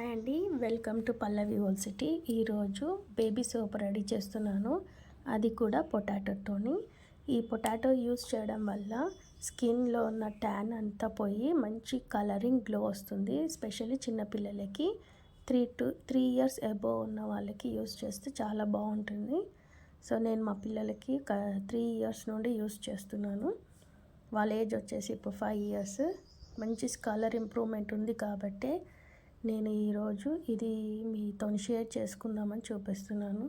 Hi అండి. Welcome to Pallavi whole city. ఈరోజు baby soap ready చేస్తున్నాను. అది కూడా పొటాటోతోని ఈ పొటాటో యూస్ చేయడం వల్ల స్కిన్లో ఉన్న ట్యాన్ అంతా పోయి మంచి కలరింగ్ గ్లో వస్తుంది ఎస్పెషల్లీ చిన్నపిల్లలకి three to three years above ఉన్న వాళ్ళకి యూస్ చేస్తే చాలా బాగుంటుంది. సో నేను మా పిల్లలకి త్రీ ఇయర్స్ నుండి యూస్ చేస్తున్నాను. వాళ్ళ ఏజ్ వచ్చేసి ఇప్పుడు ఫైవ్ ఇయర్స్. మంచి కలర్ ఇంప్రూవ్మెంట్ ఉంది కాబట్టి నేను ఈరోజు ఇది మీతో షేర్ చేసుకుందామని చూపిస్తున్నాను.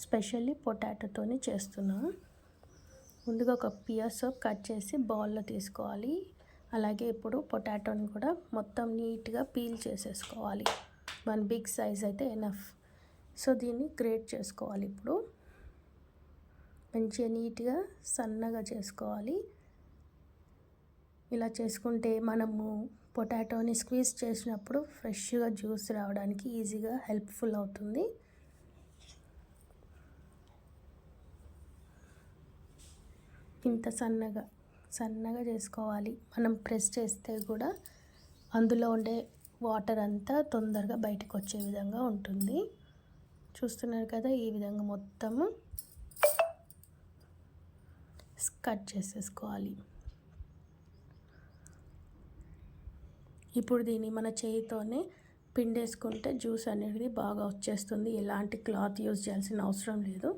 స్పెషల్లీ పొటాటోతోని చేస్తున్నాను ముందుగా ఒక పియర్ సోప్ కట్ చేసి బౌల్లో తీసుకోవాలి. అలాగే ఇప్పుడు పొటాటోని కూడా మొత్తం నీట్గా పీల్ చేసేసుకోవాలి. వన్ బిగ్ సైజ్ అయితే ఎనఫ్. సో దీన్ని గ్రేట్ చేసుకోవాలి ఇప్పుడు. మంచిగా నీట్గా సన్నగా చేసుకోవాలి. ఇలా చేసుకుంటే మనము పొటాటోని స్క్వీజ్ చేసినప్పుడు ఫ్రెష్గా జ్యూస్ రావడానికి ఈజీగా హెల్ప్ఫుల్ అవుతుంది. ఇంత సన్నగా సన్నగా చేసుకోవాలి. మనం ప్రెస్ చేస్తే కూడా అందులో ఉండే వాటర్ అంతా తొందరగా బయటకు వచ్చే విధంగా ఉంటుంది. చూస్తున్నారు కదా ఈ విధంగా మొత్తము కట్ చేసేసుకోవాలి. ఇప్పుడు దీన్ని మన చేయితోనే పిండేసుకుంటే జ్యూస్ అనేది బాగా వచ్చేస్తుంది. ఎలాంటి క్లాత్ యూజ్ చేయాల్సిన అవసరం లేదు.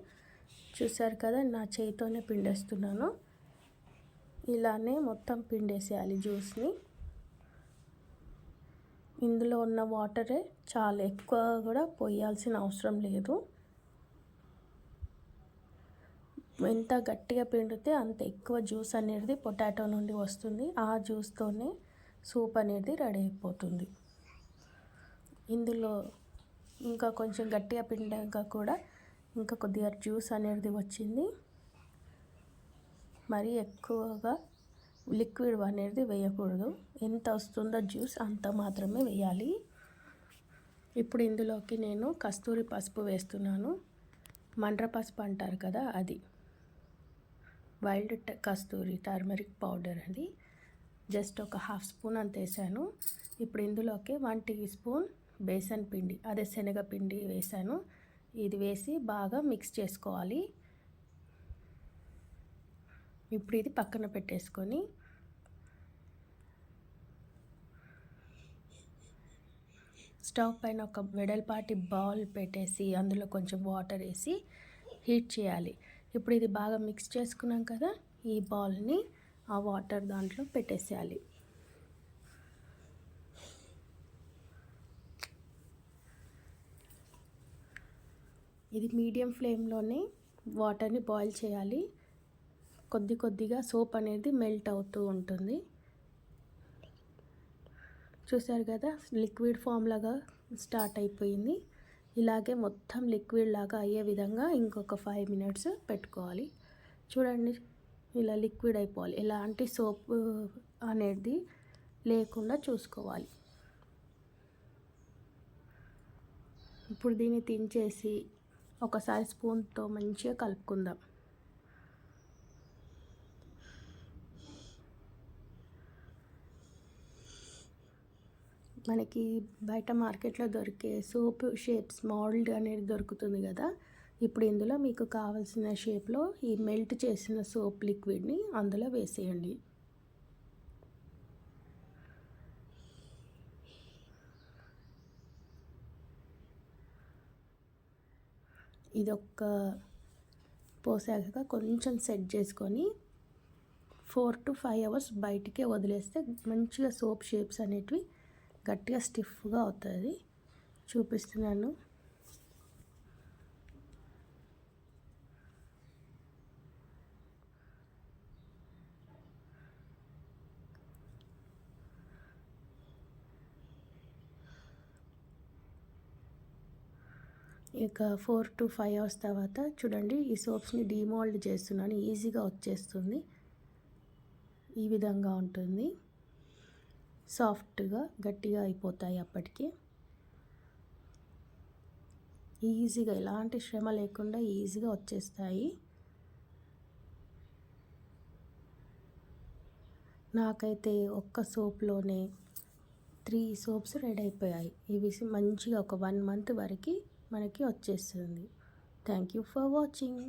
చూసారు కదా నా చేయితోనే పిండేస్తున్నాను. ఇలానే మొత్తం పిండేసేయాలి జ్యూస్ని. ఇందులో ఉన్న వాటరే చాలా ఎక్కువ కూడా పోయాల్సిన అవసరం లేదు. ఎంత గట్టిగా పిండితే అంత ఎక్కువ జ్యూస్ అనేది పొటాటో నుండి వస్తుంది. ఆ జ్యూస్తోనే సూప్ అనేది రెడీ అయిపోతుంది. ఇందులో ఇంకా కొంచెం గట్టిగా పిండాక కూడా ఇంకా కొద్దిగా జ్యూస్ అనేది వచ్చింది. మరీ ఎక్కువగా లిక్విడ్ అనేది వేయకూడదు. ఎంత వస్తుందో జ్యూస్ అంత మాత్రమే వేయాలి. ఇప్పుడు ఇందులోకి నేను కస్తూరి పసుపు వేస్తున్నాను. మండ్ర పసుపు అంటారు కదా అది. వైల్డ్ కస్తూరి టర్మరిక్ పౌడర్ అది. జస్ట్ ఒక హాఫ్ స్పూన్ అంత వేసాను. ఇప్పుడు ఇందులోకి వన్ టీ స్పూన్ బేసన్ పిండి అదే శనగపిండి వేసాను. ఇది వేసి బాగా మిక్స్ చేసుకోవాలి. ఇప్పుడు ఇది పక్కన పెట్టేసుకొని స్టవ్ పైన ఒక వెడల్పాటి బౌల్ పెట్టేసి అందులో కొంచెం వాటర్ వేసి హీట్ చేయాలి. ఇప్పుడు ఇది బాగా మిక్స్ చేసుకున్నాం కదా ఈ బౌల్ని ఆ వాటర్ దాంట్లో పెట్టేసేయాలి. ఇది మీడియం ఫ్లేమ్లోనే వాటర్ని బాయిల్ చేయాలి. కొద్ది కొద్దిగా సోప్ అనేది మెల్ట్ అవుతూ ఉంటుంది. చూసారు కదా లిక్విడ్ ఫామ్ లాగా స్టార్ట్ అయిపోయింది. ఇలాగే మొత్తం లిక్విడ్ లాగా అయ్యే విధంగా ఇంకొక ఫైవ్ మినిట్స్ పెట్టుకోవాలి. చూడండి ఇలా లిక్విడ్ అయిపోవాలి. ఎలాంటి సోప్ అనేది లేకుండా చూసుకోవాలి. ఇప్పుడు దీన్ని తించేసి ఒకసారి స్పూన్తో మంచిగా కలుపుకుందాం. మనకి బయట మార్కెట్లో దొరికే సోప్ షేప్స్ మోల్డ్ అనేది దొరుకుతుంది కదా? ఇప్పుడు ఇందులో మీకు కావలసిన షేప్లో ఈ మెల్ట్ చేసిన సోప్ లిక్విడ్ని అందులో వేసేయండి. ఇదొక్క పోసాక కొంచెం సెట్ చేసుకొని ఫోర్ టు ఫైవ్ అవర్స్ బయటికే వదిలేస్తే మంచిగా సోప్ షేప్స్ అనేటివి గట్టిగా స్టిఫ్గా అవుతుంది చూపిస్తున్నాను. ఇక ఫోర్ టు ఫైవ్ అవర్స్ తర్వాత చూడండి ఈ సోప్స్ని డిమోల్డ్ చేస్తున్నాను. ఈజీగా వచ్చేస్తుంది. ఈ విధంగా ఉంటుంది. సాఫ్ట్గా గట్టిగా అయిపోతాయి అప్పటికి. ఈజీగా ఎలాంటి శ్రమ లేకుండా ఈజీగా వచ్చేస్తాయి. నాకైతే ఒక్క సోప్లోనే త్రీ సోప్స్ రెడీ అయిపోయాయి. ఇవి మంచిగా ఒక వన్ మంత్ వరకు మనకి వచ్చేస్తుంది. Thank you for watching